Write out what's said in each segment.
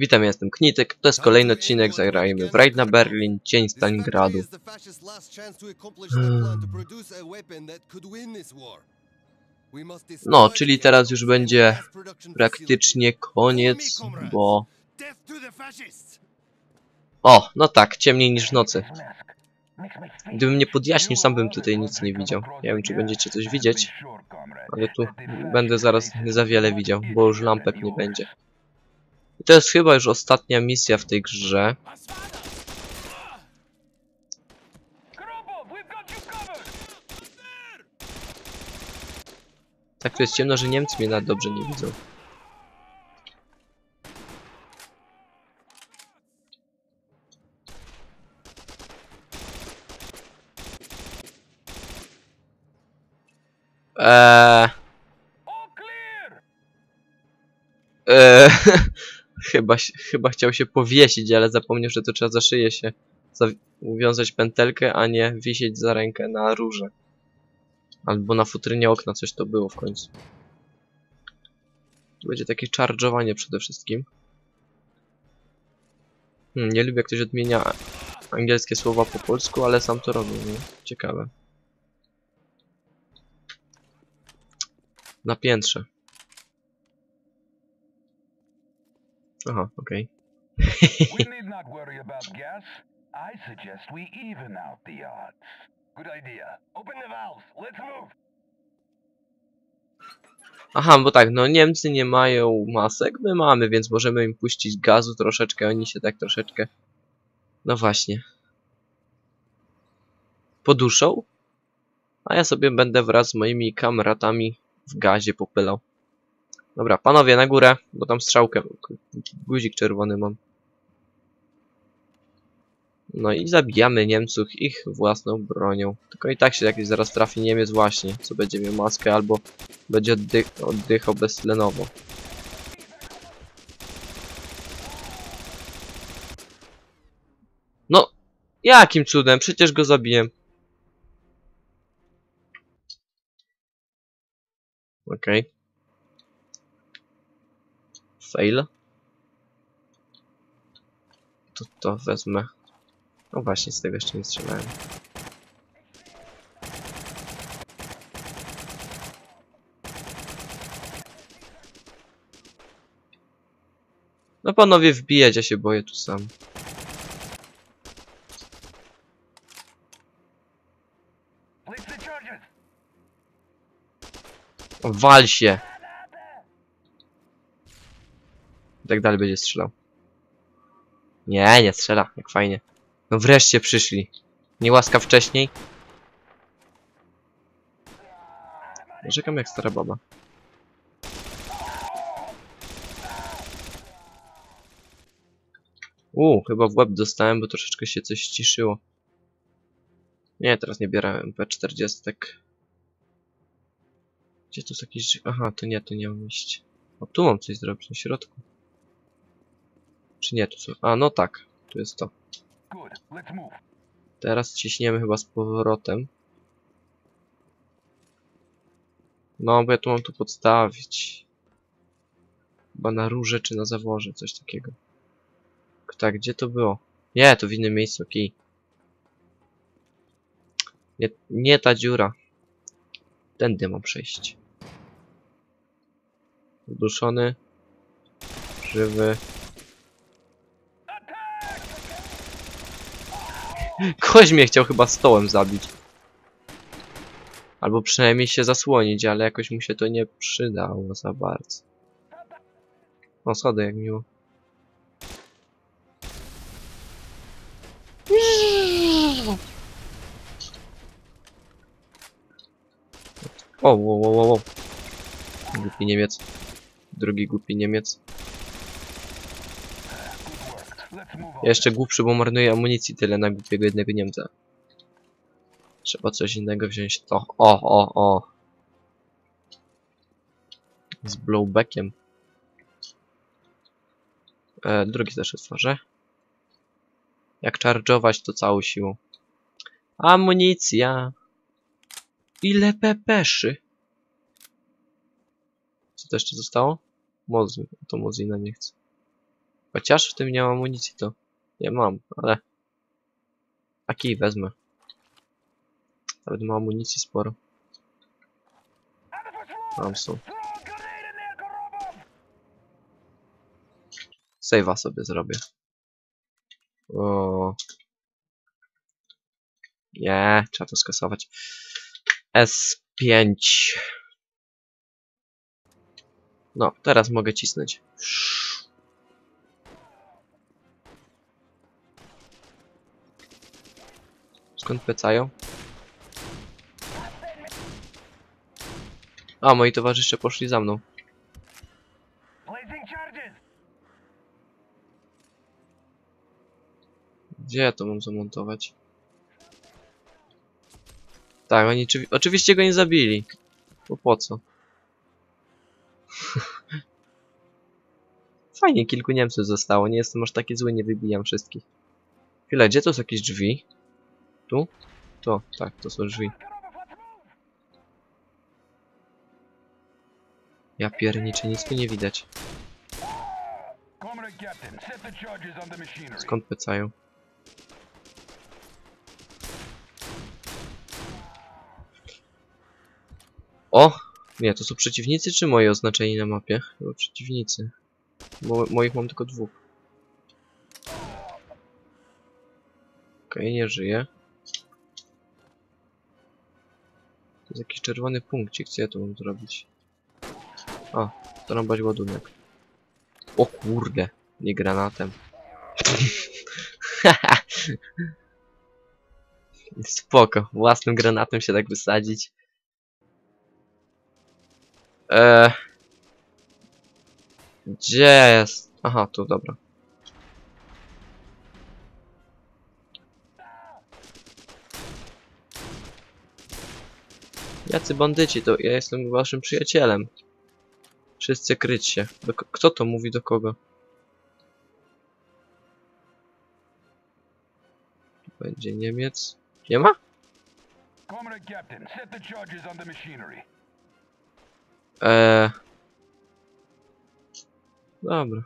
Witam, jestem Knitek, to jest kolejny odcinek, zagrajmy w Raid na Berlin, Dzień Stalingradu. No, czyli teraz już będzie praktycznie koniec, bo... O, no tak, ciemniej niż w nocy. Gdybym nie podjaśnił, sam bym tutaj nic nie widział. Nie wiem, czy będziecie coś widzieć, ale tu będę zaraz nie za wiele widział, bo już lampek nie będzie. I to jest chyba już ostatnia misja w tej grze. Tak to jest ciemno, że Niemcy mnie nawet dobrze nie widzą. Eee... Eee... chyba, chyba chciał się powiesić, ale zapomniał, że to trzeba za szyję się uwiązać pętelkę, a nie wisieć za rękę na rurze. Albo na futrynie okna coś to było w końcu. Będzie takie charge'owanie przede wszystkim. Hmm, nie lubię jak ktoś odmienia angielskie słowa po polsku, ale sam to robię, nie? Ciekawe. Na piętrze. Aha, okej. we need not worry about gas. I suggest we even out the odds. Good idea. Open the valves. Let's move. Aha, bo tak, no Niemcy nie mają masek, my mamy, więc możemy im puścić gazu troszeczkę, oni się tak troszeczkę... No właśnie. Poduszą? A ja sobie będę wraz z moimi kamratami w gazie popylał. Dobra, panowie, na górę, bo tam strzałkę, guzik czerwony mam. No i zabijamy Niemców ich własną bronią. Tylko i tak się jakiś zaraz trafi Niemiec właśnie, co będzie miał maskę albo będzie oddych oddychał beztlenowo. No, jakim cudem? Przecież go zabiję. Okej. Fail. To to wezmę. No właśnie, z tego jeszcze nie strzelałem. No panowie, wbijać, ja się boję tu sam. Wal się! I tak dalej będzie strzelał. Nie, nie strzela, jak fajnie. No wreszcie przyszli. Nie łaska wcześniej. Narzekam jak stara baba. Uuu, chyba w łeb dostałem, bo troszeczkę się coś ściszyło. Nie, teraz nie biorę MP40. Tak. Gdzie tu jest drzwi? Aha, to nie, to nie mam iść. O, tu mam coś zrobić na środku. Czy nie, tu są... A, no tak. Tu jest to. Teraz ciśniemy chyba z powrotem. No, bo ja tu mam tu podstawić. Chyba na rurze czy na zaworze, coś takiego. Tak, gdzie to było? Nie, to w innym miejscu, okej. Nie, nie ta dziura. Tędy mam przejść. Uduszony. Żywy. Ktoś mnie chciał chyba stołem zabić. Albo przynajmniej się zasłonić, ale jakoś mu się to nie przydało za bardzo. O, schody jak miło. O, wo, wo, wo. Głupi Niemiec. Drugi głupi Niemiec. Good work. Let's move on. Ja jeszcze głupszy, bo marnuję amunicji tyle na głupiego jednego Niemca. Trzeba coś innego wziąć. To. O, o, o. Z blowbackiem. E, drugi też otworzę. Jak charge'ować to całą siłą. Amunicja. Ile pepeszy. Co to jeszcze zostało? Mozy. To Mozina nie chcę. Chociaż w tym nie mam amunicji, to nie mam, ale... A kij wezmę. Nawet ma amunicji sporo. Tam są. Save'a sobie zrobię. O. Nie, trzeba to skasować. S5. No, teraz mogę cisnąć. Skąd pecają? A, moi towarzysze poszli za mną. Gdzie ja to mam zamontować? Tak, oni oczywi- oczywiście go nie zabili. Bo po co? Fajnie, kilku Niemców zostało. Nie jestem aż taki zły, nie wybijam wszystkich. Chwila, gdzie to są jakieś drzwi? Tu? To, tak, to są drzwi. Ja pierniczę, nic tu nie widać. Skąd pecają? O! Nie, to są przeciwnicy czy moje oznaczeni na mapie? Chyba przeciwnicy. Bo moich mam tylko dwóch. Okej, nie żyje. Jest jakiś czerwony punkcik, co ja tu mam zrobić? A, zarąbać ładunek. O kurde, nie granatem. Spoko, własnym granatem się tak wysadzić. Eee... Gdzie jest? Aha, tu, dobra. Jacy bandyci, to ja jestem waszym przyjacielem. Wszyscy kryć się. Do kto to mówi do kogo? Będzie Niemiec. Nie ma? Eee... Dobra.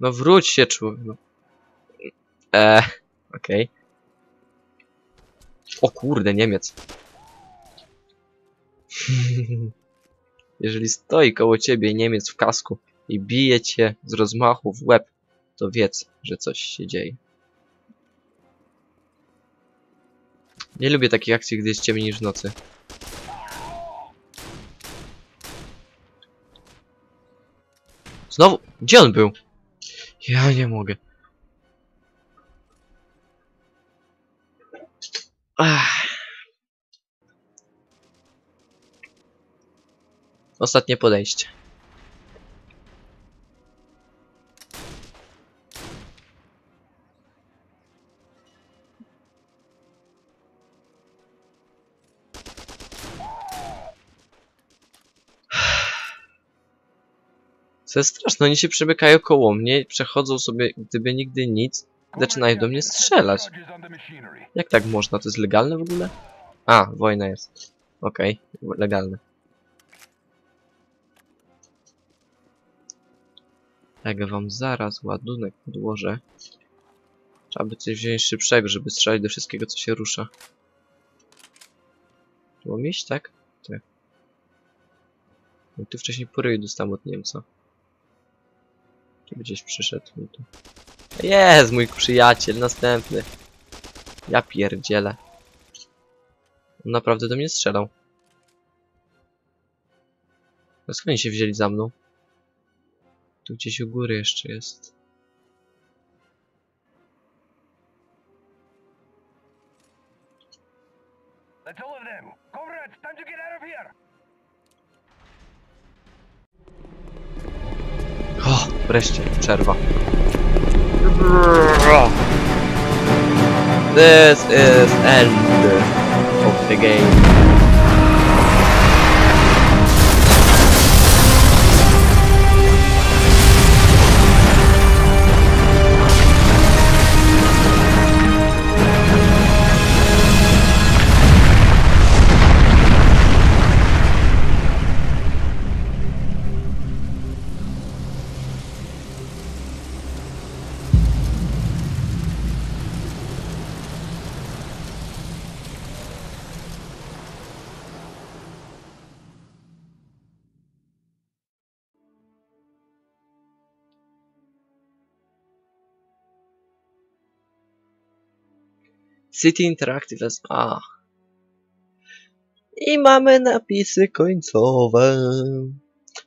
No wróć się, człowiek. Eee, okej. O kurde, Niemiec. Jeżeli stoi koło ciebie Niemiec w kasku i bije cię z rozmachu w łeb, to wiedz, że coś się dzieje. Nie lubię takich akcji, gdy jest ciemniej niż w nocy. Znowu? Gdzie on był? Ja nie mogę. Ostatnie podejście. Co jest straszne, oni się przemykają koło mnie, przechodzą sobie, gdyby nigdy nic, zaczynają do mnie strzelać. Jak tak można? To jest legalne w ogóle? A, wojna jest. Okej, legalne. Jak wam zaraz ładunek podłożę. Trzeba by coś wziąć szybszego, żeby strzelać do wszystkiego, co się rusza. Tu mam tak? Tak. No, tu wcześniej po ryju dostałem od Niemca. Tu gdzieś przyszedł mi tu. Jest mój przyjaciel, następny. Ja pierdzielę. On naprawdę do mnie strzelał. A skąd oni się wzięli za mną? Tu gdzieś u góry jeszcze jest. O, wreszcie, przerwa. This is end of the game. City Interactive SA. I mamy napisy końcowe.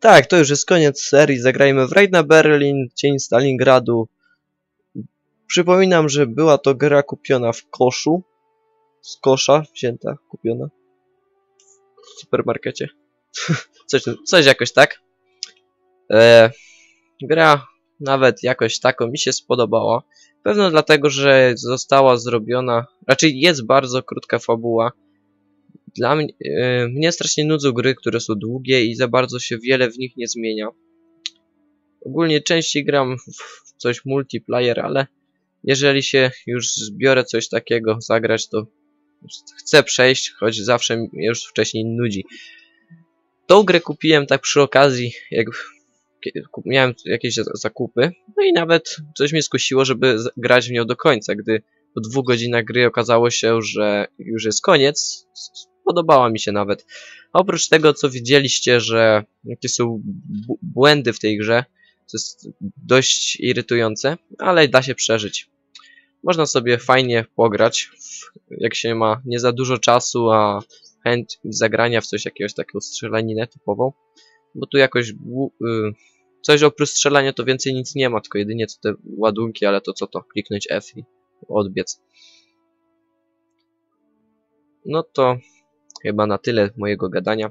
Tak, to już jest koniec serii. Zagrajmy w Raid na Berlin, Cień Stalingradu. Przypominam, że była to gra kupiona w koszu. Z kosza wzięta, kupiona. W supermarkecie. coś, coś jakoś tak. E, gra nawet jakoś taką mi się spodobała. Pewno dlatego, że została zrobiona, raczej jest bardzo krótka fabuła. Dla mnie, e, mnie strasznie nudzą gry, które są długie i za bardzo się wiele w nich nie zmienia. Ogólnie częściej gram w coś multiplayer, ale jeżeli się już zbiorę coś takiego zagrać, to chcę przejść, choć zawsze mnie już wcześniej nudzi. Tą grę kupiłem tak przy okazji, jak miałem jakieś za- zakupy, no i nawet coś mnie skusiło, żeby grać w nią do końca, gdy po dwóch godzinach gry okazało się, że już jest koniec, podobała mi się nawet. Oprócz tego, co widzieliście, że jakie są błędy w tej grze, to jest dość irytujące, ale da się przeżyć. Można sobie fajnie pograć, jak się ma nie za dużo czasu, a chęć zagrania w coś jakiegoś takiego strzelaninę typową, bo tu jakoś bu- y, coś oprócz strzelania to więcej nic nie ma, tylko jedynie co te ładunki, ale to co to, kliknąć F i odbiec. No to chyba na tyle mojego gadania.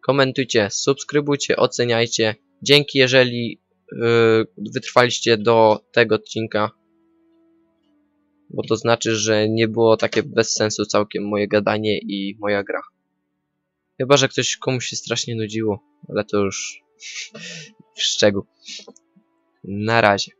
Komentujcie, subskrybujcie, oceniajcie. Dzięki, jeżeli yy, wytrwaliście do tego odcinka, bo to znaczy, że nie było takie bez sensu całkiem moje gadanie i moja gra. Chyba, że ktoś komuś się strasznie nudziło, ale to już w szczegół. Na razie.